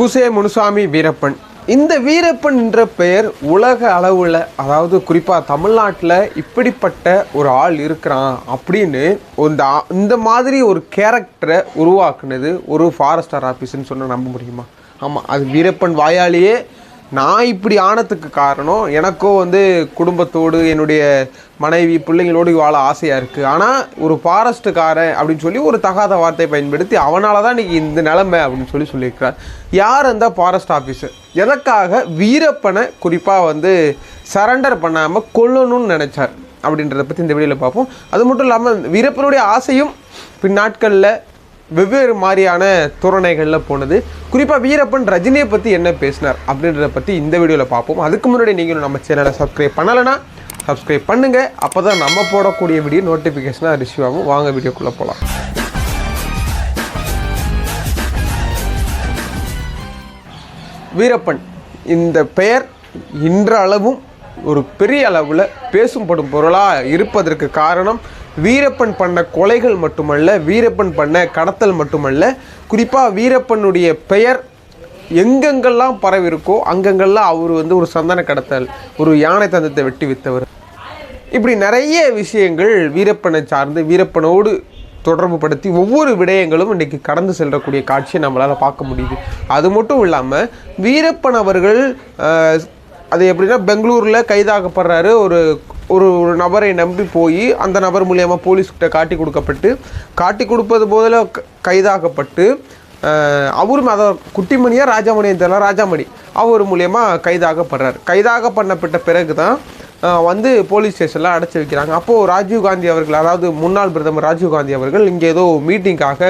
குசே முனுசாமி வீரப்பன். இந்த வீரப்பன் என்ற பெயர் உலக அளவில் அதாவது குறிப்பாக தமிழ்நாட்டில் இப்படிப்பட்ட ஒரு ஆள் இருக்கிறான் அப்படின்னு இந்த இந்த மாதிரி ஒரு கேரக்டரை உருவாக்குனது ஒரு ஃபாரஸ்டர் ஆஃபீஸ்னு சொன்னால் நம்ப முடியுமா? ஆமாம் அது வீரப்பன் வாயாலேயே நான் இப்படி ஆனதுக்கு காரணம் எனக்கும் வந்து குடும்பத்தோடு என்னுடைய மனைவி பிள்ளைங்களோடு வாழ ஆசையாக இருக்குது ஆனால் ஒரு ஃபாரஸ்ட்டுக்காரன் அப்படின்னு சொல்லி ஒரு தகாத வார்த்தையை பயன்படுத்தி அவனால தான் இன்றைக்கி இந்த நிலமை அப்படின்னு சொல்லி சொல்லியிருக்கிறார். யார் அந்த ஃபாரஸ்ட் ஆஃபீஸர் எதற்காக வீரப்பனை குறிப்பாக வந்து சரண்டர் பண்ணாமல் கொல்லணும்னு நினச்சார்? அப்படின்றத பற்றி இந்த வீடியோவில் பார்ப்போம். அது மட்டும் இல்லாமல் வீரப்பனுடைய ஆசையும் பின்னாட்களில் வெவ்வேறு மாதிரியான தோரணைகளில் போனது. குறிப்பாக வீரப்பன் ரஜினியை பற்றி என்ன பேசினார் அப்படின்றத பற்றி இந்த வீடியோவில் பார்ப்போம். அதுக்கு முன்னாடி நீங்களும் நம்ம சேனலை சப்ஸ்கிரைப் பண்ணலைன்னா சப்ஸ்கிரைப் பண்ணுங்கள் அப்போ தான் நம்ம போடக்கூடிய வீடியோ நோட்டிஃபிகேஷனாக ரிசீவ் ஆகும். வாங்க வீடியோக்குள்ளே போகலாம் வீரப்பன் இந்த பெயர் இன்றளவும் ஒரு பெரிய அளவில் பேசும்படும் பொருளாக இருப்பதற்கு காரணம் வீரப்பன் பண்ண கொலைகள் மட்டுமல்ல வீரப்பன் பண்ண கடத்தல் மட்டுமல்ல குறிப்பாக வீரப்பனுடைய பெயர் எங்கெங்கெல்லாம் பரவி இருக்கோ அங்கங்கெல்லாம் அவர் வந்து ஒரு சந்தன கடத்தல் ஒரு யானை தந்தத்தை வெட்டி வித்தவர். இப்படி நிறைய விஷயங்கள் வீரப்பனை சார்ந்து வீரப்பனோடு தொடர்பு படுத்தி ஒவ்வொரு விடயங்களும் இன்றைக்கி கடந்து செல்லக்கூடிய காட்சியை நம்மளால் பார்க்க முடியுது. அது மட்டும் இல்லாமல் வீரப்பன் அவர்கள் அது எப்படின்னா பெங்களூரில் கைதாகப்படுறாரு ஒரு ஒரு ஒரு நபரை நம்பி போய் அந்த நபர் மூலியமாக போலீஸ்கிட்ட காட்டி கொடுக்கப்பட்டு காட்டி கொடுப்பது போதில் க- கைதாகப்பட்டு அவரும் அதை குட்டிமணியாக ராஜாமணி தெரியல ராஜாமணி. அவர் மூலயமா கைதாகப்படுறார். கைதாக பண்ணப்பட்ட பிறகு தான் வந்து போலீஸ் ஸ்டேஷனில் அடைச்சி வைக்கிறாங்க. அப்போது ராஜீவ் காந்தி அவர்கள் அதாவது முன்னாள் பிரதமர் ராஜீவ் காந்தி அவர்கள் இங்கே ஏதோ மீட்டிங்காக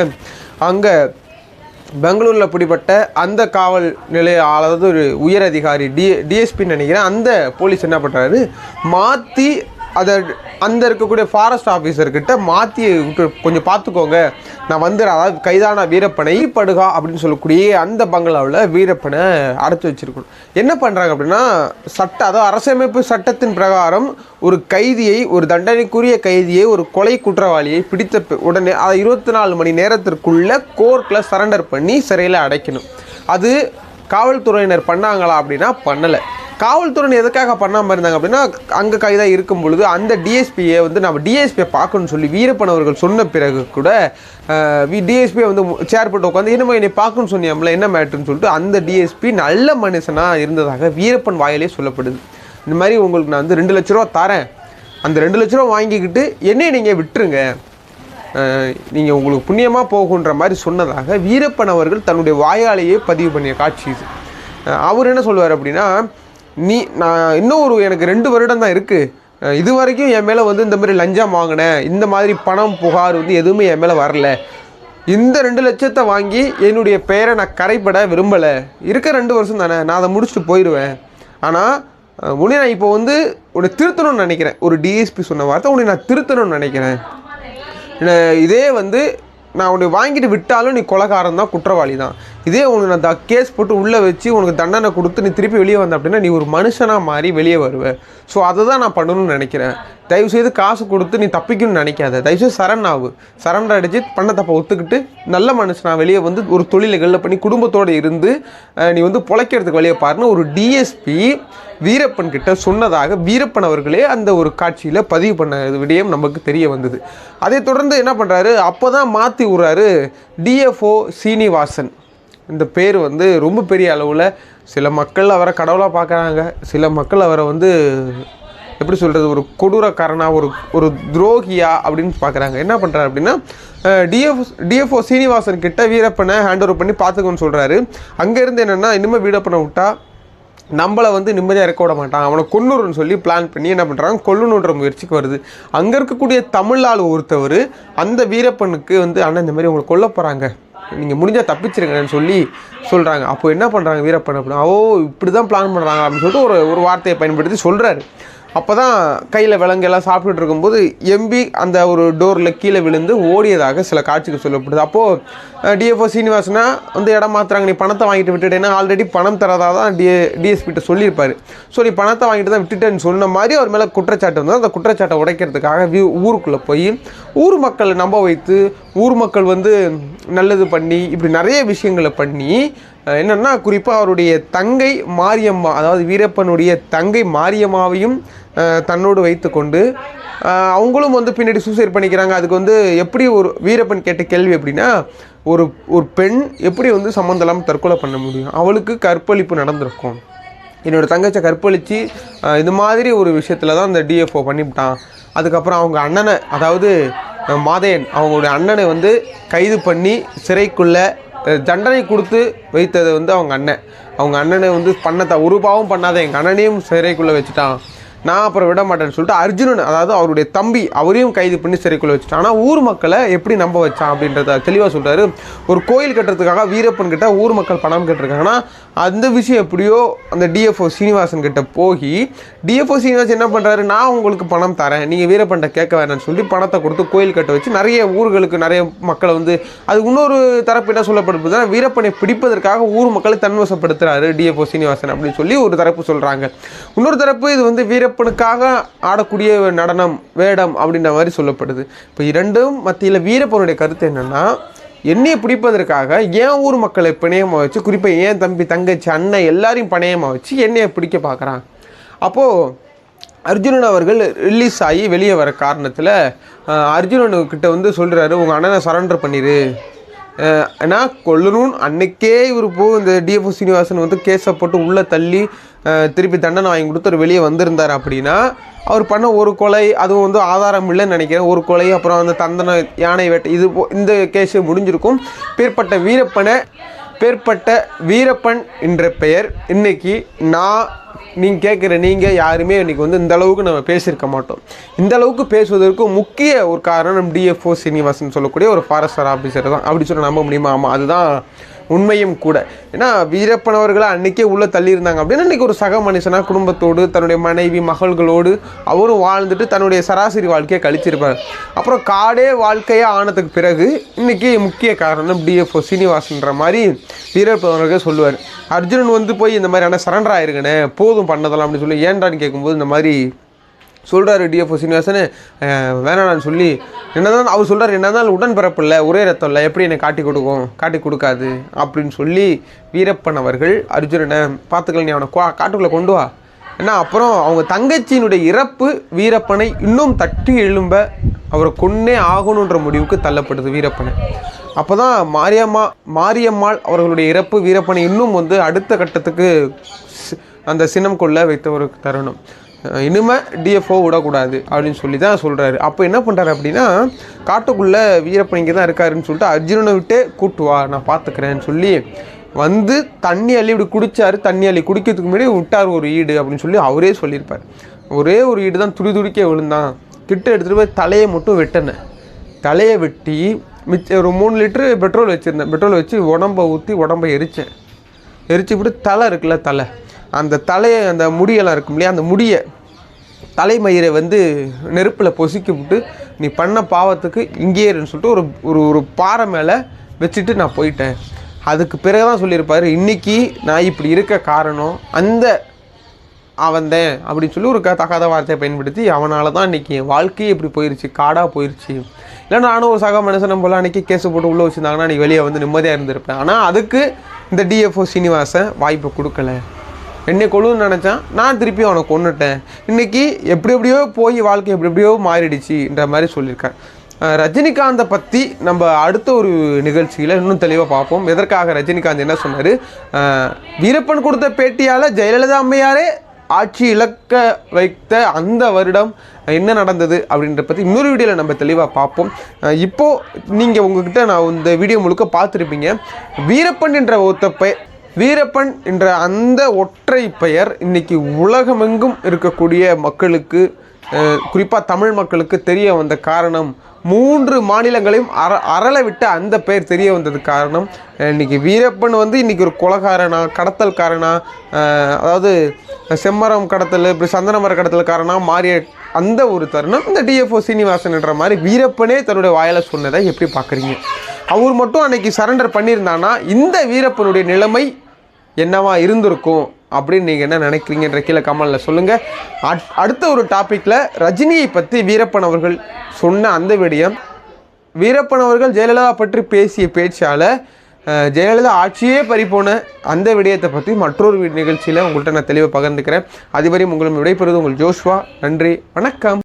அங்கே பெங்களூரில் பிடிப்பட்ட அந்த காவல் நிலைய அதாவது ஒரு உயர் அதிகாரி டி டிஎஸ்பின்னு நினைக்கிறேன். அந்த போலீஸ் என்ன பண்ணுறாரு மாற்றி அதை அந்த இருக்கக்கூடிய ஃபாரஸ்ட் ஆஃபீஸர்கிட்ட மாற்றி கொஞ்சம் பார்த்துக்கோங்க நான் வந்து அதாவது கைதான வீரப்பனை படுகா அப்படின்னு சொல்லக்கூடிய அந்த பங்களாவில் வீரப்பனை அடைச்சி வச்சிருக்கணும். என்ன பண்ணுறாங்க அப்படின்னா சட்ட அதாவது அரசமைப்பு சட்டத்தின் பிரகாரம் ஒரு கைதியை ஒரு தண்டனைக்குரிய கைதியை ஒரு கொலை குற்றவாளியை பிடித்த உடனே அதை இருபத்தி நாலு மணி நேரத்திற்குள்ளே கோர்ட்டில் சரண்டர் பண்ணி சிறையில் அடைக்கணும். அது காவல்துறையினர் பண்ணாங்களா அப்படின்னா பண்ணலை. காவல்துறை எதுக்காக பண்ணாமல் இருந்தாங்க அப்படின்னா அங்கே கைதாக இருக்கும் பொழுது அந்த டிஎஸ்பியை வந்து நம்ம டிஎஸ்பியை பார்க்கணும்னு சொல்லி வீரப்பன் அவர்கள் சொன்ன பிறகு கூட டிஎஸ்பியை வந்து சேர் போட்டு உட்காந்து என்னமோ என்னை பார்க்கணும்னு சொன்னியாம்ல என்ன மேட்ருன்னு சொல்லிட்டு அந்த டிஎஸ்பி நல்ல மனுஷனாக இருந்ததாக வீரப்பன் வாயிலே சொல்லப்படுது. இந்த மாதிரி உங்களுக்கு நான் வந்து ரெண்டு லட்ச ரூபா தரேன். அந்த ரெண்டு லட்ச ரூபா வாங்கிக்கிட்டு என்னையை நீங்கள் விட்டுருங்க. நீங்கள் உங்களுக்கு புண்ணியமாக போகுன்ற மாதிரி சொன்னதாக வீரப்பன் அவர்கள் தன்னுடைய வாயாலேயே பதிவு பண்ணிய காட்சி இது. அவர் என்ன சொல்லுவார் அப்படின்னா நீ நான் இன்னும் ஒரு எனக்கு ரெண்டு வருடம் தான் இருக்குது இது வரைக்கும் என் மேலே வந்து இந்த மாதிரி லஞ்சம் வாங்கினேன். இந்த மாதிரி பணம் புகார் வந்து எதுவுமே என் மேலே வரல. இந்த ரெண்டு லட்சத்தை வாங்கி என்னுடைய பெயரை நான் கரைப்பட விரும்பலை. இருக்க ரெண்டு வருஷம் தானே நான் அதை முடிச்சுட்டு போயிடுவேன் ஆனால் உன்னை நான் இப்போ வந்து உன்னை திருத்தணும்னு நினைக்கிறேன். ஒரு டிஎஸ்பி சொன்ன வார்த்தை உன்னை நான் திருத்தணும்னு நினைக்கிறேன். இதே வந்து நான் உன்னை வாங்கிட்டு விட்டாலும் நீ கொலகாரம் தான் குற்றவாளி தான். இதே உனக்கு நான் த கேஸ் போட்டு உள்ளே வச்சு உனக்கு தண்டனை கொடுத்து நீ திருப்பி வெளியே வந்த அப்படின்னா நீ ஒரு மனுஷனாக மாறி வெளியே வருவேன் ஸோ அதை தான் நான் பண்ணணும்னு நினைக்கிறேன். தயவுசெய்து காசு கொடுத்து நீ தப்பிக்கணும்னு நினைக்காத. தயவுசெய்து சரண் ஆகு. சரண்டர் அடிச்சு பண்ண தப்பை ஒத்துக்கிட்டு நல்ல மனுஷனாக வெளியே வந்து ஒரு தொழில்களில் பண்ணி குடும்பத்தோடு இருந்து நீ வந்து பிழைக்கிறதுக்கு வெளியே பாருன்னு ஒரு டிஎஸ்பி வீரப்பன் கிட்ட சொன்னதாக வீரப்பன் அவர்களே அந்த ஒரு காட்சியில் பதிவு பண்ண விடயம் நமக்கு தெரிய வந்தது. அதை தொடர்ந்து என்ன பண்ணுறாரு அப்போ தான் மாற்றி விட்றாரு டிஎஃப்ஓ சீனிவாசன். இந்த பேர் வந்து ரொம்ப பெரிய அளவில் சில மக்கள் அவரை கடவுளாக பார்க்குறாங்க. சில மக்கள் அவரை வந்து எப்படி சொல்கிறது ஒரு கொடூரக்காரனாக ஒரு ஒரு துரோகியா அப்படின்னு பார்க்குறாங்க. என்ன பண்ணுறாரு அப்படின்னா டிஎஃப் டிஎஃப்ஓ சீனிவாசன் கிட்ட வீரப்பனை ஹேண்ட் ஓவர் பண்ணி பார்த்துக்கோன்னு சொல்கிறாரு அங்கேருந்து என்னென்னா இனிமேல் வீரப்பனை விட்டா நம்மளை வந்து நிம்மதியாக இருக்க விட மாட்டான். அவனை கொன்னுருன்னு சொல்லி பிளான் பண்ணி என்ன பண்ணுறாங்க கொல்லணுன்ற முயற்சிக்கு வருது. அங்கே இருக்கக்கூடிய தமிழ் ஆள் ஒருத்தவர் அந்த வீரப்பனுக்கு வந்து அண்ணன் இந்த மாதிரி உங்களை கொல்ல போகிறாங்க நீங்கள் முடிஞ்சால் தப்பிச்சிருங்கன்னு சொல்லி சொல்கிறாங்க அப்போ என்ன பண்ணுறாங்க வீரப்பன் அப்படின்னா ஓ இப்படி தான் பிளான் பண்ணுறாங்க அப்படின்னு சொல்லிட்டு ஒரு ஒரு வார்த்தையை பயன்படுத்தி சொல்கிறாரு அப்போ தான் கையில் விலங்கெல்லாம் சாப்பிட்டுட்டு இருக்கும்போது எம்பி அந்த ஒரு டோரில் கீழே விழுந்து ஓடியதாக சில காட்சிகள் சொல்லப்படுது. அப்போது டிஎஃப்ஓ சீனிவாசனா வந்து இடம் மாத்துறாங்க நீ பணத்தை வாங்கிட்டு விட்டுட்டேன்னா ஆல்ரெடி பணம் தரதாக தான் டி டிஎஸ்பிட்ட சொல்லியிருப்பார். ஸோ நீ பணத்தை வாங்கிட்டு தான் விட்டுட்டேன்னு சொன்ன மாதிரி அவர் மேலே குற்றச்சாட்டு வந்து அந்த குற்றச்சாட்டை உடைக்கிறதுக்காக வியூ ஊருக்குள்ளே போய் ஊர் மக்களை நம்ப வைத்து ஊர் மக்கள் வந்து நல்லது பண்ணி இப்படி நிறைய விஷயங்களை பண்ணி என்னென்னா குறிப்பாக அவருடைய தங்கை மாரியம்மா அதாவது வீரப்பனுடைய தங்கை மாரியம்மாவையும் தன்னோடு வைத்துக்கொண்டு அவங்களும் வந்து பின்னாடி சூசைட் பண்ணிக்கிறாங்க. அதுக்கு வந்து எப்படி ஒரு வீரப்பன் கேட்ட கேள்வி எப்படின்னா ஒரு ஒரு பெண் எப்படி வந்து சம்மந்தம் இல்லாமல் தற்கொலை பண்ண முடியும்? அவளுக்கு கற்பழிப்பு நடந்திருக்கும். என்னோட தங்கச்சை கற்பழித்து இது மாதிரி ஒரு விஷயத்தில் தான் அந்த டிஎஃப்ஓ பண்ணிவிட்டான். அதுக்கப்புறம் அவங்க அண்ணனை அதாவது மாதையன் அவங்களுடைய அண்ணனை வந்து கைது பண்ணி சிறைக்குள்ளே தண்டனை கொடுத்து வைத்தது வந்து அவங்க அண்ணன். அவங்க அண்ணனை வந்து பண்ண ஒரு பாவம் பண்ணாத எங்கள் அண்ணனையும் சிறைக்குள்ளே வச்சுட்டான். நான் அப்புறம் விட மாட்டேன்னு சொல்லிட்டு அர்ஜுனன் அதாவது அவருடைய தம்பி அவரையும் கைது பண்ணி சிறைக்குள்ள வச்சுட்டான். ஆனால் ஊர் மக்களை எப்படி நம்ப வச்சான் அப்படின்றத தெளிவாக சொல்கிறாரு ஒரு கோயில் கட்டுறதுக்காக வீரப்பன் கிட்ட ஊர் மக்கள் பணம் கேட்டிருக்காங்கன்னா அந்த விஷயம் எப்படியோ அந்த டிஎஃப்ஓ சீனிவாசன் கிட்ட போய் டிஎஃப்ஓ சீனிவாசன் என்ன பண்ணுறாரு நான் உங்களுக்கு பணம் தரேன். நீங்கள் வீரப்பன்ட்ட கேட்க வேணாம்னு சொல்லி பணத்தை கொடுத்து கோயில் கட்ட வச்சு நிறைய ஊர்களுக்கு நிறைய மக்களை வந்து அது இன்னொரு தரப்பு என்ன சொல்லப்படுதுன்னா வீரப்பனை பிடிப்பதற்காக ஊர் மக்களை தன்வசப்படுத்துறாரு டிஎஃப்ஓ சீனிவாசன் அப்படின்னு சொல்லி ஒரு தரப்பு சொல்கிறாங்க இன்னொரு தரப்பு இது வந்து வீரப்பனுக்காக ஆடக்கூடிய நடனம் வேடம் அப்படின்ற மாதிரி சொல்லப்படுது. இப்போ இரண்டும் மத்தியில் வீரப்பனுடைய கருத்து என்னென்னா என்னையை பிடிப்பதற்காக ஏன் ஊர் மக்களை பிணையமாக வச்சு குறிப்பாக ஏன் தம்பி தங்கச்சி அண்ணன் எல்லாரையும் பணையமாக வச்சு என்னையை பிடிக்க பார்க்குறான் அப்போது அர்ஜுனன் அவர்கள் ரிலீஸ் ஆகி வெளியே வர காரணத்தில் அர்ஜுனனுக்கிட்ட வந்து சொல்கிறாரு உங்கள் அண்ணனை சரண்டர் பண்ணிடு ஏன்னா கொல்லணும்னு அன்னைக்கே இவர் போ இந்த டிஎஃப்ஓ சீனிவாசன் வந்து கேஸை போட்டு உள்ளே தள்ளி திருப்பி தண்டனை வாங்கி கொடுத்து வெளியே வந்திருந்தார் அப்படின்னா அவர் பண்ண ஒரு கொலை அதுவும் வந்து ஆதாரம் இல்லைன்னு நினைக்கிறேன். ஒரு கொலை அப்புறம் அந்த தந்தன யானை வேட்டை இது போ- இந்த கேஸ் முடிஞ்சிருக்கும். பேர்பட்ட வீரப்பனை பேர்பட்ட வீரப்பன் என்ற பெயர். இன்னைக்கு நான் நீங்கள் கேட்குற நீங்கள் யாருமே இன்றைக்கி வந்து இந்த அளவுக்கு நம்ம பேசியிருக்க மாட்டோம். இந்த அளவுக்கு பேசுவதற்கு முக்கிய ஒரு காரணம் டிஎஃப்ஓ சீனிவாசன் சொல்லக்கூடிய ஒரு ஃபாரஸ்டர் ஆஃபீஸர் தான். அப்படி சொல்ல நம்ப முடியுமா? ஆமாம் அதுதான் உண்மையும் கூட. ஏன்னா வீரப்பன் அவர்களை அன்னைக்கே உள்ளே தள்ளியிருந்தாங்க. அப்படின்னா இன்றைக்கி ஒரு சக மனுஷனாக குடும்பத்தோடு தன்னுடைய மனைவி மகள்களோடு அவரும் வாழ்ந்துட்டு தன்னுடைய சராசரி வாழ்க்கையை கழிச்சிருப்பார். அப்புறம் காடே வாழ்க்கையாக ஆனதுக்கு பிறகு இன்றைக்கி முக்கிய காரணம் டிஎஃப்ஓ சீனிவாசன்ற மாதிரி வீரப்பன் அவர்கள் சொல்லுவார். அர்ஜுனன் வந்து போய் இந்த மாதிரியான சரண்டர் ஆயிருக்கனே போதும் பண்ணதெல்லாம் அப்படின்னு சொல்லி ஏன்டான்னு கேட்கும்போது இந்த மாதிரி சொல்கிறாரு டிஎஃப்ஓ சீனிவாசன். அஹ், சொல்லி. என்னதான் அவர் சொல்கிறார் என்னதான் உடன்பிறப்பு இல்லை ஒரே ரத்தம் இல்லை எப்படி என்னை காட்டி கொடுக்கும் காட்டி கொடுக்காது அப்படின்னு சொல்லி வீரப்பன் அவர்கள் அர்ஜுனனை பார்த்துக்கல நீ அவனை கா- காட்டுக்குள்ளே கொண்டு வா. ஏன்னா அப்புறம் அவங்க தங்கச்சியினுடைய இறப்பு வீரப்பனை இன்னும் தட்டி எழும்ப அவரை கொன்னே ஆகணுன்ற முடிவுக்கு தள்ளப்படுது வீரப்பனை. அப்போ தான் மாரியம்மா மாரியம்மாள் அவர்களுடைய இறப்பு வீரப்பனை இன்னும் வந்து அடுத்த கட்டத்துக்கு அந்த சினம் கொள்ள வைத்த ஒரு தருணம். இனிமே டிஎஃப்ஓ விடக்கூடாது அப்படின்னு சொல்லி தான் சொல்கிறாரு அப்போ என்ன பண்ணுறாரு அப்படின்னா காட்டுக்குள்ளே வீரப்பன் இங்கே தான் இருக்காருன்னு சொல்லிட்டு அர்ஜுனனை விட்டே கூட்டு வா நான் பார்த்துக்கிறேன்னு சொல்லி வந்து தண்ணி அள்ளி இப்படி குடித்தார் தண்ணி அள்ளி குடிக்கிறதுக்கு முன்னாடி விட்டார் ஒரு ஈடு அப்படின்னு சொல்லி அவரே சொல்லியிருப்பார். ஒரே ஒரு ஈடு தான் துடி துடிக்க விழுந்தான். கிட்ட எடுத்துகிட்டு போய் தலையை மட்டும் வெட்டினேன் தலையை வெட்டி மிச்ச ஒரு மூணு லிட்டரு பெட்ரோல் வச்சுருந்தேன். பெட்ரோல் வச்சு உடம்பை ஊற்றி உடம்பை எரித்தேன் எரிச்சு விட்டு தலை இருக்குல்ல தலை. அந்த தலையை அந்த முடியெல்லாம் இருக்கும் இல்லையா அந்த முடியை தலைமயிரை வந்து நெருப்பில் பொசுக்கி விட்டு நீ பண்ண பாவத்துக்கு இங்கே இருன்னு சொல்லிட்டு ஒரு ஒரு ஒரு பாறை மேலே வச்சுட்டு நான் போயிட்டேன். அதுக்கு பிறகு தான் சொல்லியிருப்பார் இன்றைக்கி நான் இப்படி இருக்க காரணம் அந்த அவந்தேன் அப்படின்னு சொல்லி ஒரு க தகாத வார்த்தையை பயன்படுத்தி அவனால் தான் இன்றைக்கி என் வாழ்க்கையே இப்படி போயிருச்சு காடாக போயிருச்சு. இல்லை நானும் ஒரு சக மனுஷனை போல அன்றைக்கி கேஸ் போட்டு உள்ளே வச்சுருந்தாங்கன்னா நீ வெளியே வந்து நிம்மதியாக இருந்திருப்பேன். ஆனால் அதுக்கு இந்த டிஎஃப்ஓ சீனிவாசன் வாய்ப்பு கொடுக்கல. என்னை கொள்ளுன்னு நினச்சான். நான் திருப்பி அவனை கொண்டுட்டேன் இன்னைக்கு எப்படி எப்படியோ போய் வாழ்க்கை எப்படி எப்படியோ மாறிடுச்சுன்ற மாதிரி சொல்லியிருக்கார். ரஜினிகாந்தை பற்றி நம்ம அடுத்த ஒரு நிகழ்ச்சியில் இன்னும் தெளிவாக பார்ப்போம். எதற்காக ரஜினிகாந்த் என்ன சொன்னார்? வீரப்பன் கொடுத்த பேட்டியால் ஜெயலலிதா அம்மையாரே ஆட்சி இழக்க வைத்த அந்த வருடம் என்ன நடந்தது அப்படின்ற பற்றி இன்னொரு வீடியோவில் நம்ம தெளிவாக பார்ப்போம். இப்போது நீங்கள் உங்ககிட்ட நான் இந்த வீடியோ முழுக்க பார்த்துருப்பீங்க. வீரப்பன் என்ற ஒருத்த வீரப்பன் என்ற அந்த ஒற்றை பெயர் இன்னைக்கு உலகமெங்கும் இருக்கக்கூடிய மக்களுக்கு குறிப்பாக தமிழ் மக்களுக்கு தெரிய வந்த காரணம் மூன்று மாநிலங்களையும் அற அறளை விட்ட அந்த பெயர் தெரிய வந்தது காரணம். இன்றைக்கி இன்னைக்கு வீரப்பன் வந்து இன்னைக்கு ஒரு கொலகாரனா கடத்தல்காரனா அதாவது செம்மரம் கடத்தல் இப்படி சந்தனமர கடத்தல்காரனா மாறிய அந்த ஒரு தருணம். இந்த டிஎஃப்ஓ சீனிவாசன் என்ற மாதிரி வீரப்பனே தன்னுடைய வாயில் சொன்னதை எப்படி பார்க்குறீங்க அவர் மட்டும் அன்னைக்கு சரண்டர் பண்ணியிருந்தானா இந்த வீரப்பனுடைய நிலைமை என்னவா இருந்திருக்கும் அப்படின்னு நீங்கள் என்ன நினைக்கிறீங்கன்ற கீழே கமலில் சொல்லுங்கள் அடுத்த ஒரு டாப்பிக்கில் ரஜினியை பற்றி வீரப்பன் அவர்கள் சொன்ன அந்த விடயம். வீரப்பன் அவர்கள் ஜெயலலிதா பற்றி பேசிய பேச்சால் ஜெயலலிதா ஆட்சியே பறிப்போன அந்த விடயத்தை பற்றி மற்றொரு நிகழ்ச்சியில் உங்கள்கிட்ட நான் தெளிவாக பகிர்ந்துக்கிறேன். அதுவரையும் உங்களும் விடைபெறுவது உங்கள் ஜோஷ்வா. நன்றி வணக்கம்.